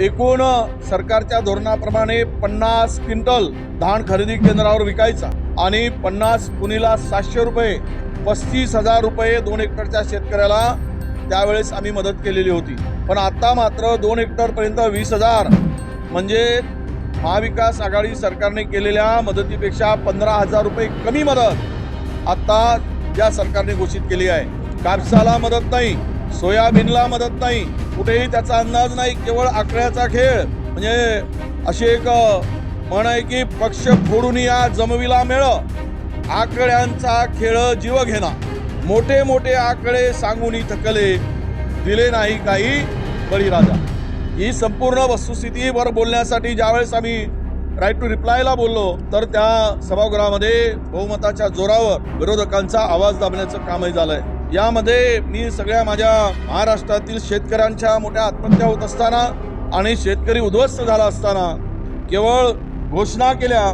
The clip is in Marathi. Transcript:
एकूण सरकारच्या धोरणाप्रमाणे पन्नास क्विंटल धान खरेदी केंद्रावर विकायचा आणि पन्नास कुणीला सातशे रुपये पस्तीस हजार रुपये दोन हेक्टरच्या शेतकऱ्याला त्यावेळेस आम्ही मदत केलेली होती. पण आता मात्र दोन हेक्टरपर्यंत वीस हजार म्हणजे महाविकास आघाडी सरकारने केलेल्या मदतीपेक्षा पंधरा हजार रुपये कमी मदत आत्ता या सरकारने घोषित केली आहे. कापसाला मदत नाही सोयाबीनला मदत नाही. कुठेही त्याचा अंदाज नाही केवळ आकड्याचा खेळ. म्हणजे अशी एक म्हण आहे की पक्ष फोडून या जमविला मेळ. आकड्यांचा खेळ जीव घेणा. मोठे मोठे आकडे सांगून थकले दिले नाही काही बळीराजा. ही संपूर्ण वस्तुस्थितीवर बोलण्यासाठी ज्यावेळेस आम्ही राईट टू रिप्लायला बोललो तर त्या सभागृहामध्ये बहुमताच्या जोरावर विरोधकांचा आवाज दाबण्याचं कामही झालंय. यामध्ये मी सगळ्या माझ्या महाराष्ट्रातील शेतकऱ्यांच्या मोठ्या आत्महत्या होत असताना आणि शेतकरी उद्ध्वस्त झाला असताना केवळ घोषणा केल्या.